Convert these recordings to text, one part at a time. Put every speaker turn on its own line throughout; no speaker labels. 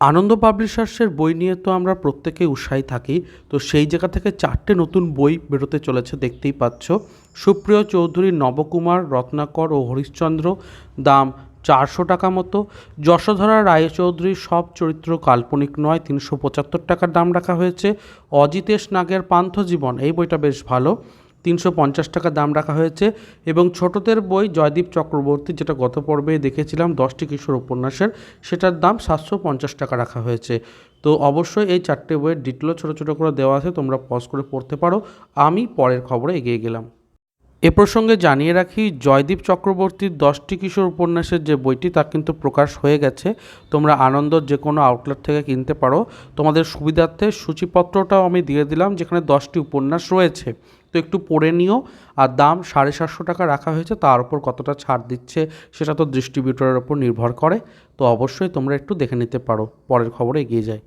আনন্দ পাবলিশার্সের বই নিয়ে তো আমরা প্রত্যেকেই উৎসাহী থাকি, তো সেই জায়গা থেকে চারটে নতুন বই বেরোতে চলেছে, দেখতেই পাচ্ছ। সুপ্রিয় চৌধুরী নবকুমার, রত্নাকর ও হরিশ্চন্দ্র, দাম চারশো টাকা মতো। যশোধরা রায়চৌধুরীর সব চরিত্র কাল্পনিক নয়, তিনশো পঁচাত্তর টাকার দাম রাখা হয়েছে। অজিতেশ নাগের পান্থজীবন, এই বইটা বেশ ভালো। তিনশো পঞ্চাশ টাকা দাম রাখা হয়েছে এবং ছোটদের বই জয়দীপ চক্রবর্তী যেটা গত পর্বে দেখেছিলাম, দশটি কিশোর উপন্যাসের সেটার দাম সাতশো পঞ্চাশ টাকা রাখা হয়েছে। তো অবশ্যই এই চারটে বইয়ের ডিটেলও ছোটো ছোটো করে দেওয়া আছে, তোমরা পজ করে পড়তে পারো। আমি পরের খবরে এগিয়ে গেলাম। এ প্রসঙ্গে জানিয়ে রাখি, জয়দীপ চক্রবর্তীর দশটি কিশোর উপন্যাসের যে বইটি তা কিন্তু প্রকাশ হয়ে গেছে। তোমরা আনন্দর যে কোনো আউটলেট থেকে কিনতে পারো। তোমাদের সুবিধার্থে সূচিপত্রটাও আমি দিয়ে দিলাম, যেখানে দশটি উপন্যাস রয়েছে। তো একটু পড়ে নিও, আর দাম সাড়ে সাতশো টাকা রাখা হয়েছে, তার উপর কতটা ছাড় দিচ্ছে সেটা তো ডিস্ট্রিবিউটরের ওপর নির্ভর করে। তো অবশ্যই তোমরা একটু দেখে নিতে পারো। পরের খবরে এগিয়ে যাই।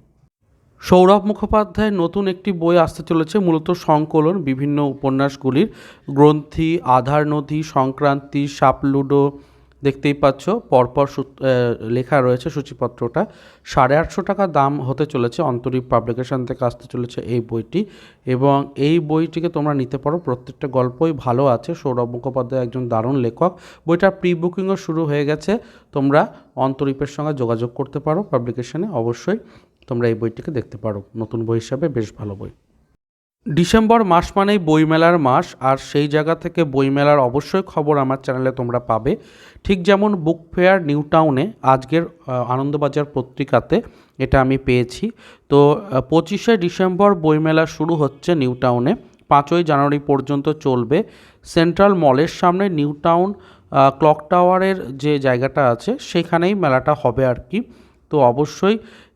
সৌরভ মুখোপাধ্যায়ের নতুন একটি বই আসতে চলেছে, মূলত সংকলন, বিভিন্ন উপন্যাসগুলির গ্রন্থি, আধার নদী সংক্রান্তি, সাপলুডো, দেখতেই পাচ্ছ, পরপর লেখা রয়েছে সূচিপত্রটা। সাড়ে আটশো টাকা দাম হতে চলেছে, অন্তরীপ পাবলিকেশন থেকে আসতে চলেছে এই বইটি এবং এই বইটিকে তোমরা নিতে পারো, প্রত্যেকটা গল্পই ভালো আছে। সৌরভ মুখোপাধ্যায় একজন দারুণ লেখক। বইটার প্রি বুকিংও শুরু হয়ে গেছে, তোমরা অন্তরীপের সঙ্গে যোগাযোগ করতে পারো পাবলিকেশনে অবশ্যই। তোমরা এই বইটিকে দেখতে পারো। নতুন বই হিসাবে বেশ ভালো বই। ডিসেম্বর মাস মানেই বইমেলার মাস, আর সেই জায়গা থেকে বইমেলার অবশ্যই খবর আমার চ্যানেলে তোমরা পাবে। ঠিক যেমন বুক ফেয়ার নিউ টাউনে আজকের আনন্দবাজার পত্রিকাতে এটা আমি পেয়েছি। তো পঁচিশে ডিসেম্বর বইমেলা শুরু হচ্ছে নিউ টাউনে। পাঁচই জানুয়ারি পর্যন্ত চলবে। সেন্ট্রাল মলের সামনে নিউ টাউন ক্লক টাওয়ারের যে জায়গাটা আছে, সেখানেই মেলাটা হবে আর কি। তো অবশ্যই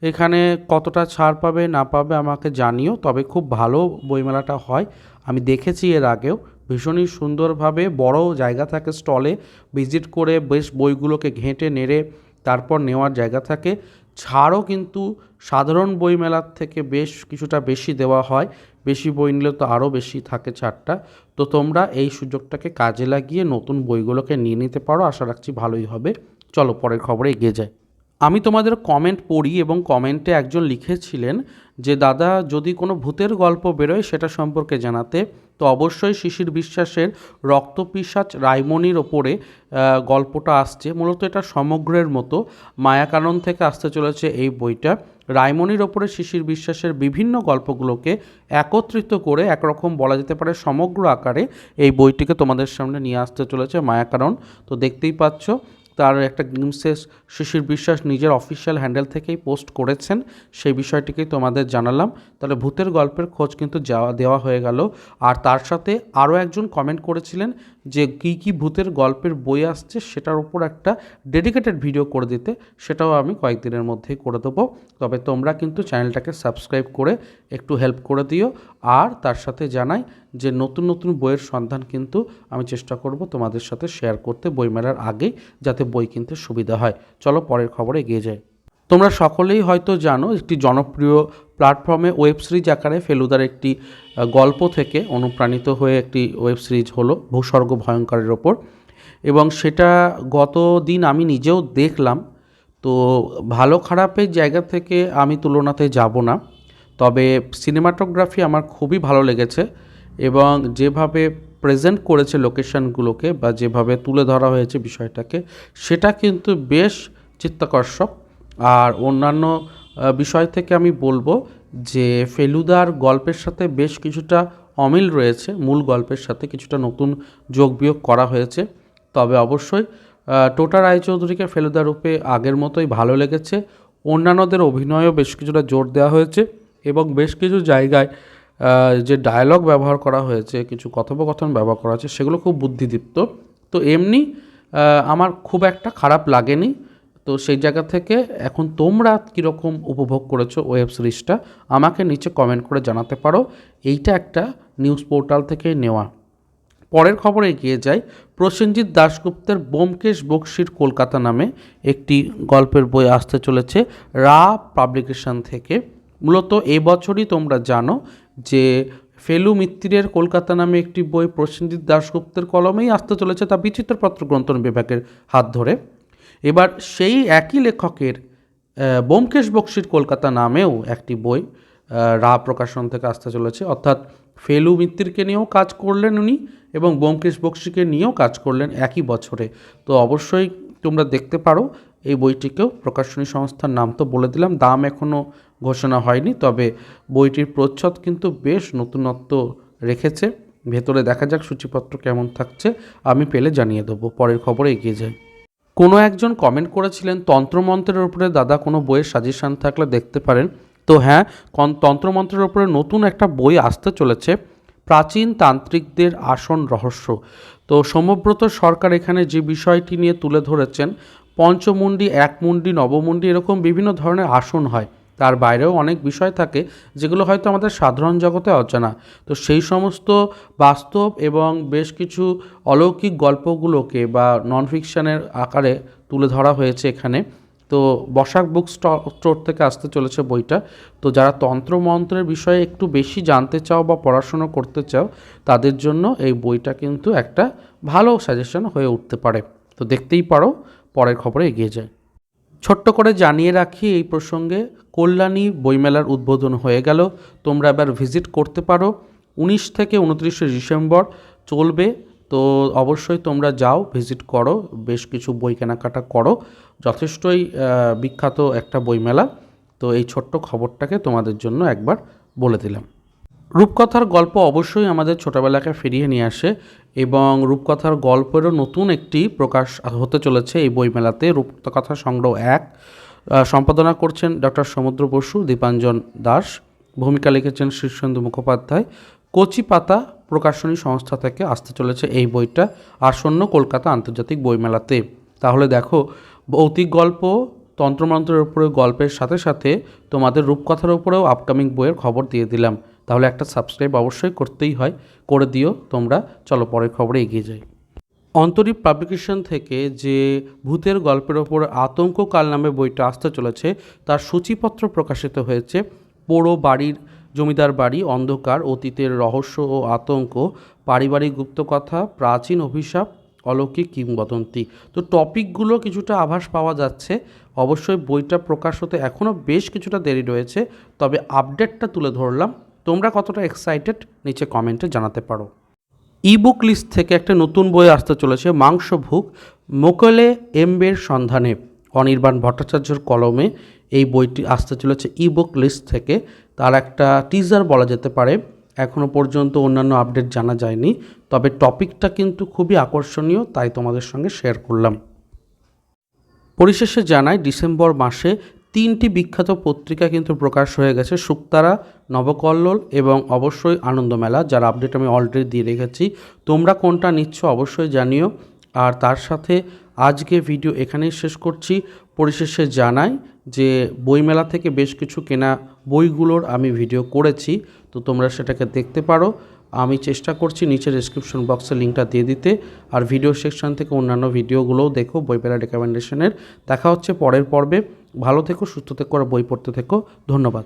এখানে কতটা ছাড় পাবে, না পাবে আমাকে জানিও। তবে খুব ভালো বইমেলাটা হয়। আমি দেখেছি এর আগেও। ভীষণই সুন্দরভাবে বড় জায়গা থাকে স্টলে। ভিজিট করে বেশ বইগুলোকে ঘেঁটে নেড়ে তারপর নেওয়ার জায়গা থাকে। ছাড়ও কিন্তু সাধারণ বইমেলার থেকে বেশ কিছুটা বেশি দেওয়া হয়। বেশি বই নিলে তো আরও বেশি থাকে ছাড়টা। তো তোমরা এই সুযোগটাকে কাজে লাগিয়ে নতুন বইগুলোকে নিয়ে নিতে পারো। আশা রাখছি ভালোই হবে। চলো পরের খবরে এগিয়ে যাই। আমি তোমাদের কমেন্ট পড়ি এবং কমেন্টে একজন লিখেছিলেন যে, দাদা, যদি কোনো ভূতের গল্প বেরোয় সেটা সম্পর্কে জানাতে, তো অবশ্যই শিশির বিশ্বাসের রক্তপিসাচ রাইমনির ওপরে গল্পটা আসছে। মূলত এটা সমগ্রের মতো মায়াকানন থেকে আসতে চলেছে এই বইটা। রাইমনির ওপরে শিশির বিশ্বাসের বিভিন্ন গল্পগুলোকে একত্রিত করে, একরকম বলা যেতে পারে সমগ্র আকারে এই বইটিকে তোমাদের সামনে নিয়ে আসতে চলেছে মায়াকানন। তো দেখতেই পাচ্ছ তার একটা গ্লিমসেস শিশির বিশ্বাস নিজের অফিসিয়াল হ্যান্ডেল থেকেই পোস্ট করেছেন। সেই বিষয়টিকেই তোমাদের জানালাম। তাহলে ভূতের গল্পের খোঁজ কিন্তু যাওয়া, দেওয়া হয়ে গেল। আর তার সাথে আরও একজন কমেন্ট করেছিলেন যে কী কী ভূতের গল্পের বই আসছে সেটার উপর একটা ডেডিকেটেড ভিডিও করে দিতে। সেটাও আমি কয়েকদিনের মধ্যেই করে দেবো। তবে তোমরা কিন্তু চ্যানেলটাকে সাবস্ক্রাইব করে একটু হেল্প করে দিও। আর তার সাথে জানাই যে নতুন নতুন বইয়ের সন্ধান কিন্তু আমি চেষ্টা করব তোমাদের সাথে শেয়ার করতে বইমেলার আগেই যাতে বই কিনতে সুবিধা হয়। চলো পরের খবরে এগিয়ে যাই। তোমরা সকলেই হয়তো জানো একটি জনপ্রিয় প্ল্যাটফর্মে ওয়েব সিরিজ আকারে ফেলুদার একটি গল্প থেকে অনুপ্রাণিত হয়ে একটি ওয়েব সিরিজ হলো ভূস্বর্গ ভয়ঙ্করের ওপর। এবং সেটা গত দিন আমি নিজেও দেখলাম। তো ভালো খারাপের জায়গা থেকে আমি তুলনাতে যাব না। তবে সিনেমাটোগ্রাফি আমার খুবই ভালো লেগেছে। এবং যেভাবে প্রেজেন্ট করেছে লোকেশনগুলোকে বা যেভাবে তুলে ধরা হয়েছে বিষয়টাকে, সেটা কিন্তু বেশ চিত্তাকর্ষক। আর অন্যান্য বিষয় থেকে আমি বলব যে ফেলুদার গল্পের সাথে বেশ কিছুটা অমিল রয়েছে, মূল গল্পের সাথে কিছুটা নতুন যোগ বিয়োগ করা হয়েছে। তবে অবশ্যই টোটা রায়চৌধুরীকে ফেলুদা রূপে আগের মতোই ভালো লেগেছে। অন্যান্যদের অভিনয়ও বেশ কিছুটা জোর দেওয়া হয়েছে এবং বেশ কিছু জায়গায় যে ডায়লগ ব্যবহার করা হয়েছে, কিছু কথোপকথন ব্যবহার করা হয়েছে, সেগুলো খুব বুদ্ধিদীপ্ত। তো এমনি আমার খুব একটা খারাপ লাগেনি। তো সেই জায়গা থেকে এখন তোমরা কীরকম উপভোগ করেছ ওয়েব সিরিজটা, আমাকে নিচে কমেন্ট করে জানাতে পারো। এইটা একটা নিউজ পোর্টাল থেকে নেওয়া। পরের খবরে এগিয়ে যাই। প্রসেনজিৎ দাশগুপ্তের বোমকেশ বক্সির কলকাতা নামে একটি গল্পের বই আসতে চলেছে রা পাবলিকেশন থেকে। মূলত এবছরই তোমরা জানো যে ফেলু মিত্তিরের কলকাতা নামে একটি বই প্রসেনজিৎ দাশগুপ্তের কলমেই আসতে চলেছে তা বিচিত্রপত্র গ্রন্থন বিভাগের হাত ধরে। এবার সেই একই লেখকের ব্যোমকেশ বক্সির কলকাতা নামেও একটি বই রা প্রকাশন থেকে আসতে চলেছে। অর্থাৎ ফেলু মিত্তিরকে নিয়েও কাজ করলেন উনি এবং ব্যোমকেশ বক্সিকে নিয়েও কাজ করলেন একই বছরে। তো অবশ্যই তোমরা দেখতে পারো, এই বইটিকেও প্রকাশনী সংস্থার নাম তো বলে দিলাম, দাম এখনও ঘোষণা হয়নি, তবে বইটির প্রচ্ছদ কিন্তু বেশ নতুনত্ব রেখেছে। ভেতরে দেখা যাক সূচিপত্র কেমন থাকছে, আমি পেলে জানিয়ে দেবো, পরের খবরে এগিয়ে যাই। কোনো একজন কমেন্ট করেছিলেন, তন্ত্রমন্ত্রের উপরে দাদা কোনো বইয়ের সাজেশান থাকলে দেখতে পারেন। তো হ্যাঁ তন্ত্রমন্ত্রের উপরে নতুন একটা বই আসতে চলেছে, প্রাচীন তান্ত্রিকদের আসন রহস্য। তো সমব্রত সরকার এখানে যে বিষয়টি নিয়ে তুলে ধরেছেন, পঞ্চমুণ্ডি, একমুণ্ডি, নবমুণ্ডি, এরকম বিভিন্ন ধরনের আসন হয়। তার বাইরেও অনেক বিষয় থাকে যেগুলো হয়তো আমাদের সাধারণ জগতে অজানা। তো সেই সমস্ত বাস্তব এবং বেশ কিছু অলৌকিক গল্পগুলোকে বা নন ফিকশানের আকারে তুলে ধরা হয়েছে এখানে। তো বসাক বুক স্টোর থেকে আসতে চলেছে বইটা। তো যারা তন্ত্রমন্ত্রের বিষয়ে একটু বেশি জানতে চাও বা পড়াশুনো করতে চাও, তাদের জন্য এই বইটা কিন্তু একটা ভালো সাজেশন হয়ে উঠতে পারে। তো দেখতেই পারো, পরের খবরে এগিয়ে যায় ছোট্ট করে জানিয়ে রাখি, এই প্রসঙ্গে কল্যাণী বইমেলার উদ্বোধন হয়ে গেল। তোমরা এবার ভিজিট করতে পারো। উনিশ থেকে উনত্রিশে ডিসেম্বর চলবে। তো অবশ্যই তোমরা যাও, ভিজিট করো, বেশ কিছু বই কেনাকাটা করো। যথেষ্টই বিখ্যাত একটা বইমেলা। তো এই ছোট্ট খবরটাকে তোমাদের জন্য একবার বলে দিলাম। রূপকথার গল্প অবশ্যই আমাদের ছোটোবেলাকে ফিরিয়ে নিয়ে আসে এবং রূপকথার গল্পেরও নতুন একটি প্রকাশ হতে চলেছে এই বইমেলাতে। রূপকথা সংগ্রহ এক সম্পাদনা করছেন ডক্টর সমুদ্র বসু, দীপাঞ্জন দাস, ভূমিকা লিখেছেন শীর্ষেন্দু মুখোপাধ্যায়। কচি পাতা প্রকাশনী সংস্থা থেকে আসতে চলেছে এই বইটা, আসন্ন কলকাতা আন্তর্জাতিক বইমেলাতে। তাহলে দেখো, ভৌতিক গল্প, তন্ত্রমন্ত্রের উপরে গল্পের সাথে সাথে তোমাদের রূপকথার উপরেও আপকামিং বইয়ের খবর দিয়ে দিলাম। তাহলে একটা সাবস্ক্রাইব অবশ্যই করতেই হয়। করে দিও, তোমরা। চলো, পরের খবরে এগিয়ে যাই। অন্তরীপ পাবলিকেশন থেকে যে ভূতের গল্পের ওপর আতঙ্ক কাল নামে বইটা আসতে চলেছে, তার সূচিপত্র প্রকাশিত হয়েছে। পোড়ো বাড়ির জমিদার বাড়ি, অন্ধকার, অতীতের রহস্য ও আতঙ্ক, পারিবারিক গুপ্তকথা, প্রাচীন অভিশাপ, অলৌকিক কিংবদন্তি। তো টপিকগুলো কিছুটা আভাস পাওয়া যাচ্ছে। অবশ্যই বইটা প্রকাশ হতে এখনও বেশ কিছুটা দেরি রয়েছে, তবে আপডেটটা তুলে ধরলাম। তোমরা কতটা এক্সাইটেড নিচে কমেন্টে জানাতে পারো। ইবুক লিস্ট থেকে একটা নতুন বই আসতে চলেছে মাংসভুক মোকলে এমবের সন্ধানে। অনির্বাণ ভট্টাচার্যর কলমে এই বইটি আসতে চলেছে ইবুক লিস্ট থেকে। তার একটা টিজার বলা যেতে পারে। এখনও পর্যন্ত অন্যান্য আপডেট জানা যায়নি, তবে টপিকটা কিন্তু খুবই আকর্ষণীয়, তাই তোমাদের সঙ্গে শেয়ার করলাম। পরিশেষে জানাই, ডিসেম্বর মাসে তিনটি বিখ্যাত পত্রিকা কিন্তু প্রকাশ হয়ে গেছে। শুক্তারা নবকল্লোল এবং অবশ্যই আনন্দমেলা যার আপডেট আমি অলরেডি দিয়ে রেখেছি। তোমরা কোনটা নিচ্ছ অবশ্যই জানিও। আর তার সাথে আজকে ভিডিও এখানেই শেষ করছি। পরিশেষে জানাই যে বইমেলা থেকে বেশ কিছু কেনা বইগুলোর আমি ভিডিও করেছি, তো তোমরা সেটাকে দেখতে পারো। আমি চেষ্টা করছি নিচে ডিসক্রিপশন বক্সে লিঙ্কটা দিয়ে দিতে। আর ভিডিও সেকশন থেকে অন্যান্য ভিডিওগুলোও দেখো বইমেলা রেকমেন্ডেশনের দেখা হচ্ছে পরের পর্বে। ভালো থেকো সুস্থ থেকো আর বই পড়তে থেকো। ধন্যবাদ।